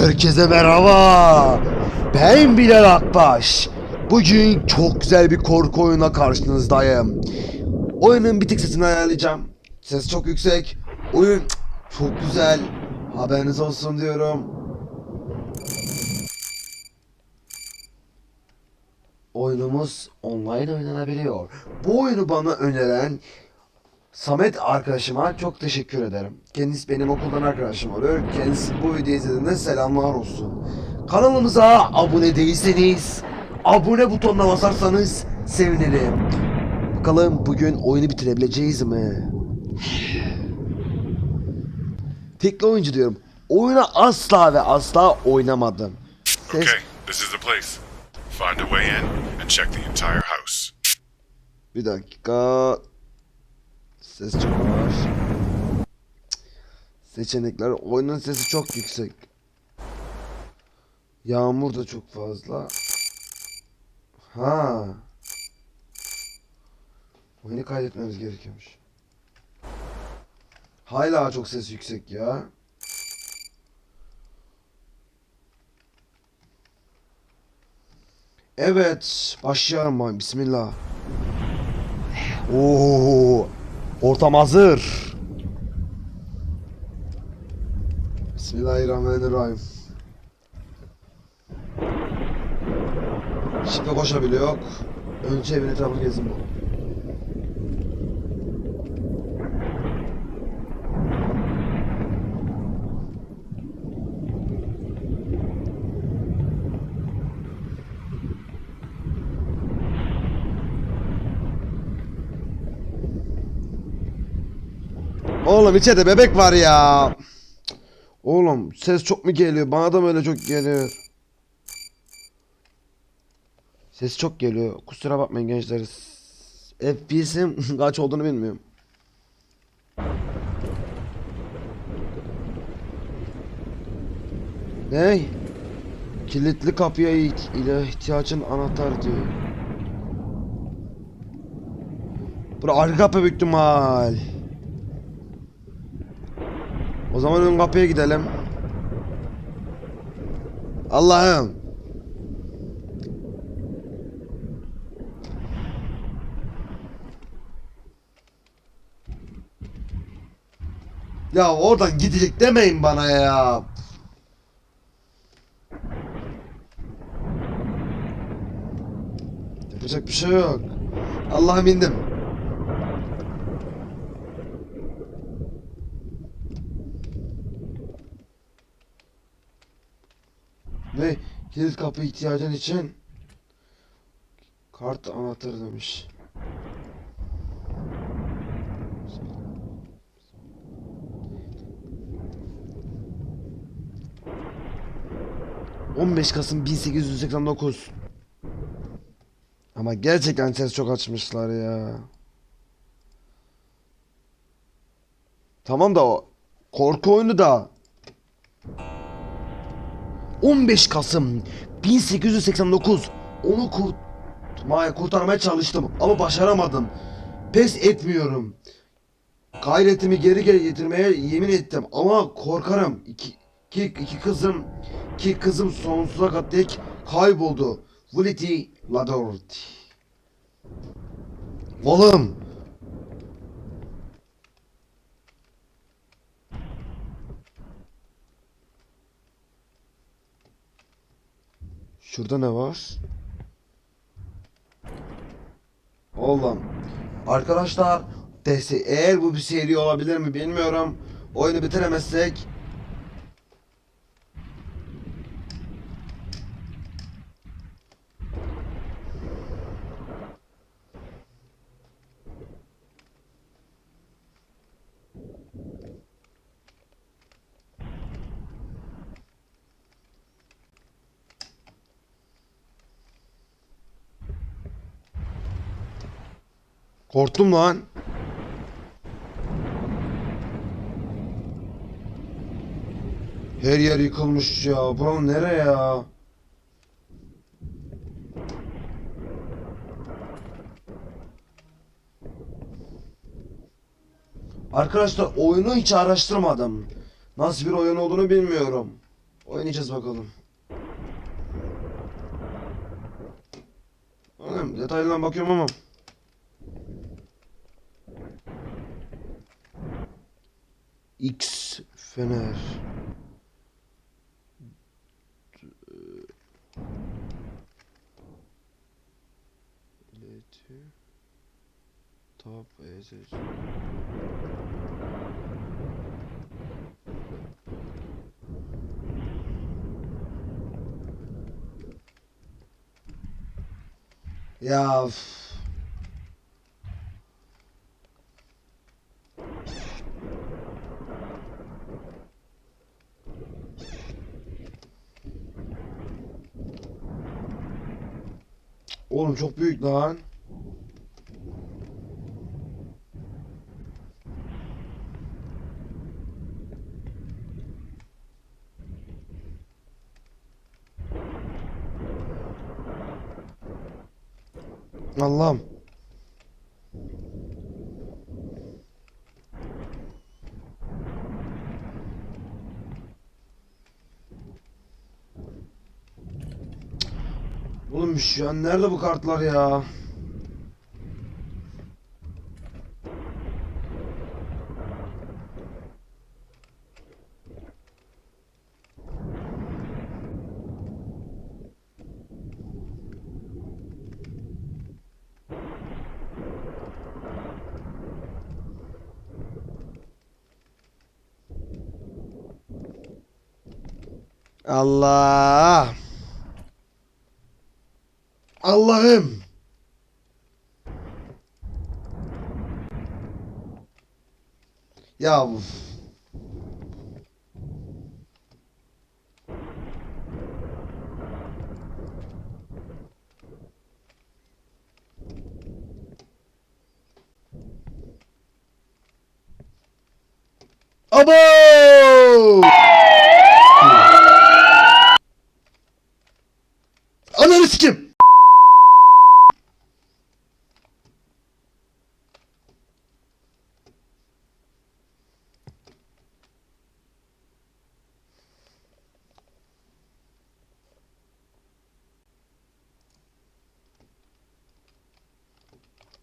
Herkese merhaba. Ben Bilal Akbaş. Bugün çok güzel bir korku oyununa karşınızdayım. Oyunun bir tık sesini ayarlayacağım. Ses çok yüksek. Oyun çok güzel. Haberiniz olsun diyorum. Oyunumuz online oynanabiliyor. Bu oyunu bana öneren Samet arkadaşıma çok teşekkür ederim. Kendisi benim okuldan arkadaşım oluyor. Kendisi bu videoyu izlediğinde selamlar olsun. Kanalımıza abone değilseniz, abone butonuna basarsanız sevinirim. Bakalım bugün oyunu bitirebileceğiz mi? Tekli oyuncu diyorum. Oyuna asla ve asla oynamadım. Okay, this is the place. Find a way in and check the entire house. Bir dakika. Ses var. Seçenekler. Oyunun sesi çok yüksek. Yağmur da çok fazla. Ha. Oyunu kaydetmemiz gerekiyormuş. Hala çok ses yüksek ya. Evet, başlayalım. Bismillah. Oo, ortam hazır. Bismillahirrahmanirrahim. Şimdi koşabiliyor. Önce evin etrafını gezin bu. Oğlum içeride bebek var ya. Oğlum ses çok mu geliyor? Bana da mı öyle çok geliyor? Ses çok geliyor. Kusura bakmayın gençler. FPS'im kaç olduğunu bilmiyorum. Ne? Kilitli kapıya ile ihtiyacın anahtar diyor. Bura arka kapı büyük ihtimal. O zaman ön kapıya gidelim. Allah'ım. Ya oradan gidecek demeyin bana ya. Yapacak bir şey yok. Allah'ım indim. Ve kilit kapı ihtiyacın için kart anahtarı demiş. ...15 Kasım 1889. Ama gerçekten ses çok açmışlar ya. Tamam da o korku oyunu da 15 Kasım 1889 onu kurtmaya kurtarmaya çalıştım ama başaramadım. Pes etmiyorum. Gayretimi geri getirmeye yemin ettim ama korkarım. İki, iki, iki kızım ki kızım sonsuza dek kayboldu. Vuliti Ladorti. Oğlum. Şurada ne var? Oğlum. Arkadaşlar eğer bu bir seri olabilir mi bilmiyorum. Oyunu bitiremezsek korktum lan. Her yer yıkılmış ya. Buram nereye ya? Arkadaşlar oyunu hiç araştırmadım. Nasıl bir oyun olduğunu bilmiyorum. Oynayacağız bakalım. Oğlum detaylıdan bakıyorum ama. X Fener. Top EZ Ya Oğlum çok büyük lan. Allah'ım. Şu an nerede bu kartlar ya? Allah. Allah'ım. Ya. Abo! Ananı sikim.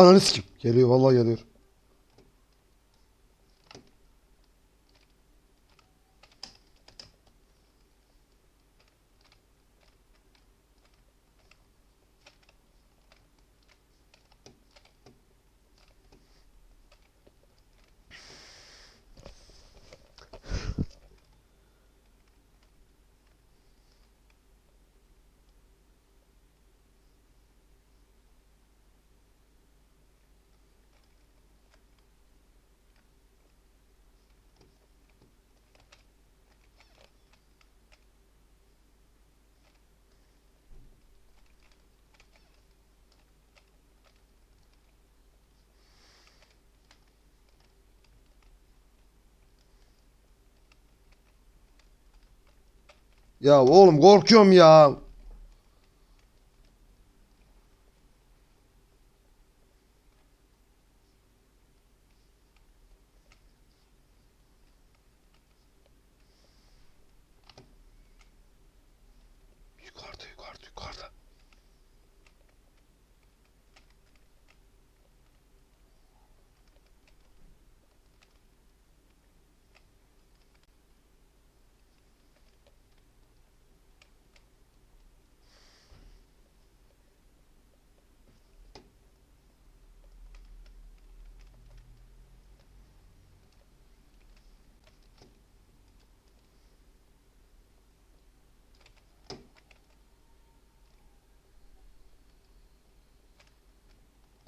Ananı sikim. Geliyor vallahi geliyor. Ya oğlum korkuyorum ya.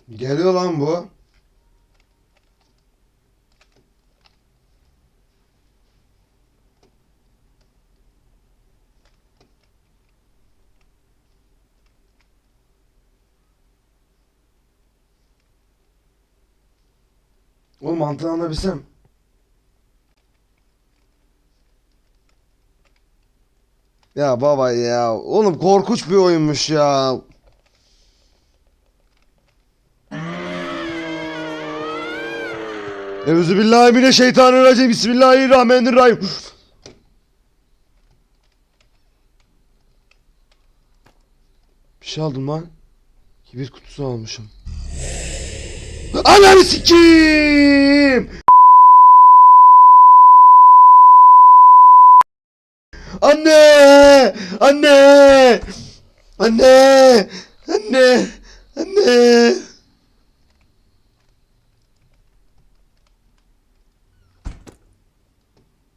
Geliyor lan bu. Oğlum mantığını anlayabilsem. Ya baba ya. Oğlum korkunç bir oyunmuş ya. Euzubillahimineşşeytanirracim. Bismillahirrahmanirrahim. Bir şey aldım lan. Kibir kutusu almışım. Ananı sikiyim. Anne! Anne! Anne! Anne! Anne!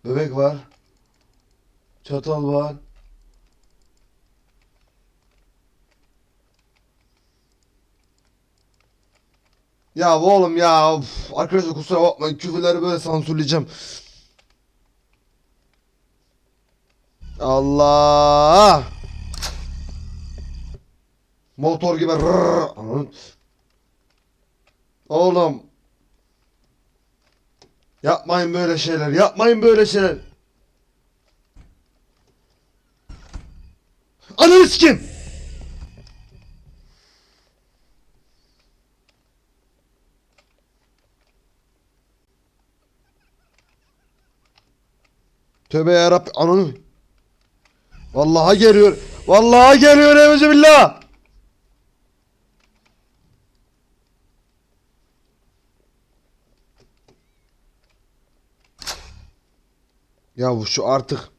Bebek var. Çatal var. Ya oğlum ya uf, arkadaşlar kusura bakmayın küfürleri böyle sansürleyeceğim. Allah! Motor gibi. Ananın- Oğlum. Yapmayın böyle şeyler. Yapmayın böyle şeyler. Ananı sikeyim. Tövbe yarabbim ananı. Vallahi geliyor. Vallahi geliyor evze billah. Ya bu şu artık.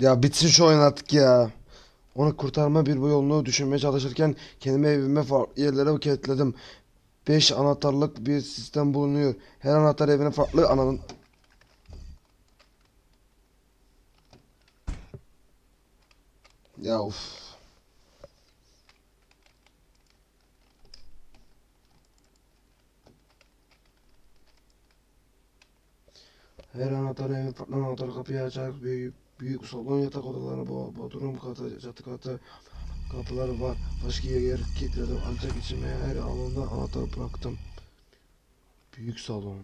Ya bitsin şu oyun artık ya. Onu kurtarma bir bu yolunu düşünmeye çalışırken kendimi evime farklı yerlere kilitledim. 5 anahtarlık bir sistem bulunuyor. Her anahtar evine farklı ananın... Ya uf. Her anahtar evin farklı anahtar kapıyı açar. Büyük, büyük salon yatak odaları, bodrum katı, çatı katı kapıları var. Başka yer kilitledim ancak içime her alanda anahtar bıraktım. Büyük salon.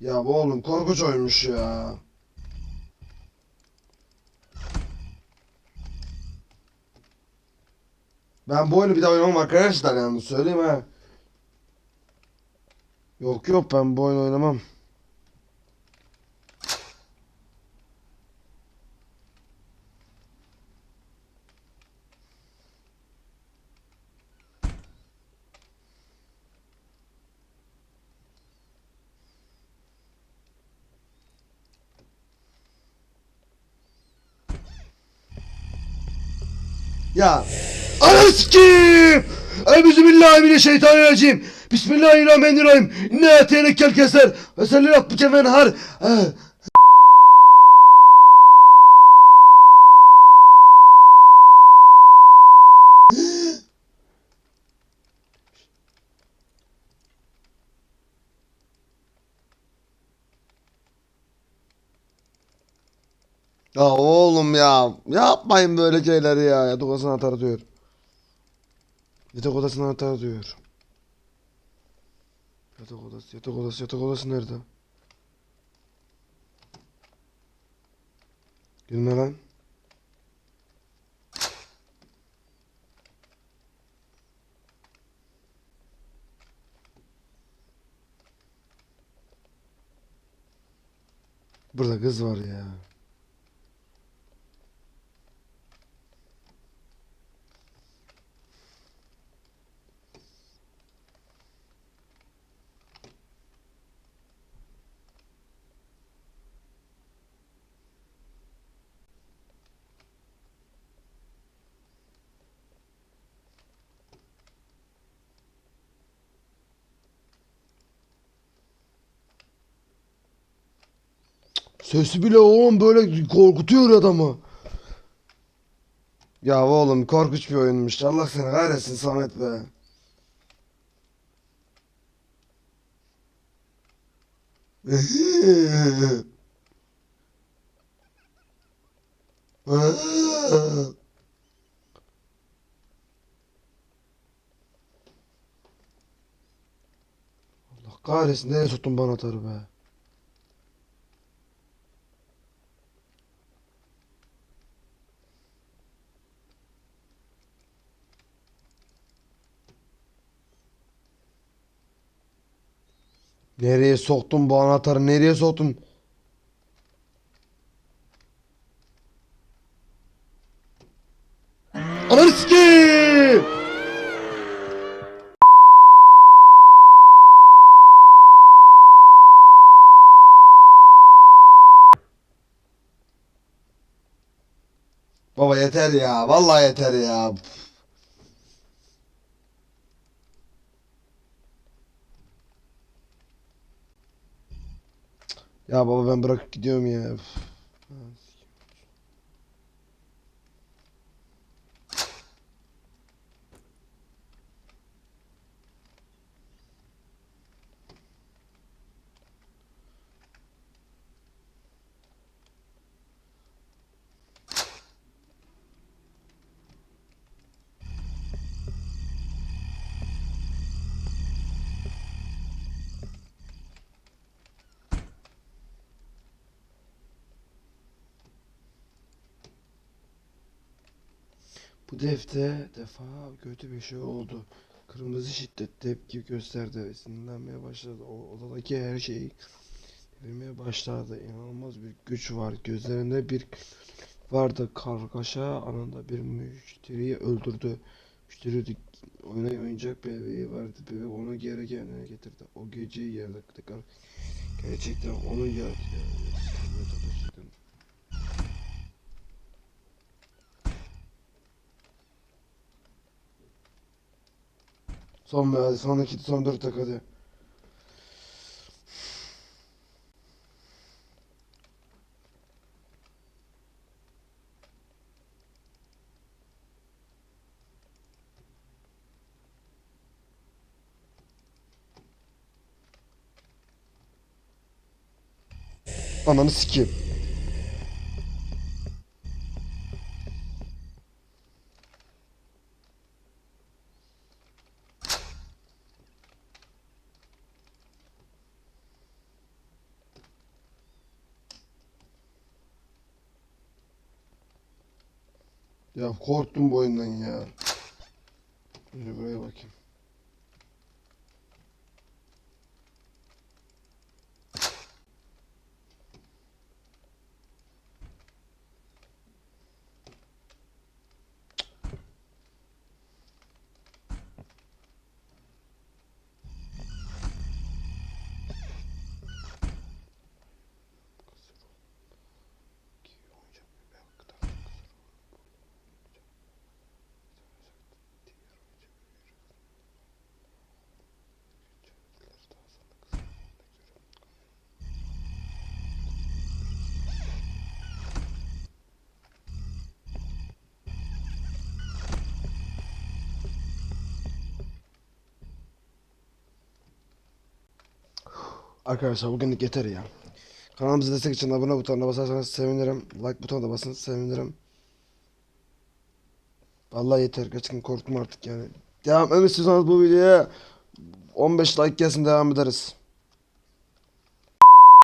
Ya bu oğlum korkunç oymuş ya. Ben bu oyunu bir daha oynamam arkadaşlar yani söyleyeyim ha. Yok yok ben bu oyunu oynamam. Ya sikeyim! Euzubillahimineşşeytanirracim. Bismillahirrahmanirrahim. İnne ateynekel keser. Ve sellil rabbike menhar. Eh. Ya oğlum ya. Yapmayın böyle şeyleri ya. Yatak odasına atar diyor. Yatak odasına atar diyor. Yatak odası, yatak odası, yatak odası nerede? Gülme lan. Burada kız var ya. Sesi bile oğlum böyle korkutuyor adamı. Ya oğlum korkunç bir oyunmuş. Allah seni kahretsin Samet be. Allah kahretsin nereye soktun bana atarı be. Nereye soktun bu anahtarı? Nereye soktun? Ananı! Baba yeter ya. Vallahi yeter ya. Ya baba ben bırakıp gidiyorum ya. Üf. Bu defte defa kötü bir şey oldu. Kırmızı şiddet tepki gösterdi ve sinirlenmeye başladı. O odadaki her şeyi devirmeye başladı. İnanılmaz bir güç var. Gözlerinde bir vardı. Kargaşa anında bir müşteriyi öldürdü. Müşteri oyuna oyuncak bebeği vardı. Bebek onu geri kendine getirdi. O gece yerde tekrar gerçekten onu ya, ya, ya, çalıştım. Son be hadi son iki son dört dakika hadi. Ananı sikeyim. Ya korktum bu ya. Şöyle buraya bakayım. Arkadaşlar bugünlük yeter ya. Kanalımıza destek için abone butonuna basarsanız sevinirim. Like butonuna da basın sevinirim. Vallahi yeter. Gerçekten korktum artık yani. Devam etmek istiyorsanız bu videoya 15 like gelsin devam ederiz.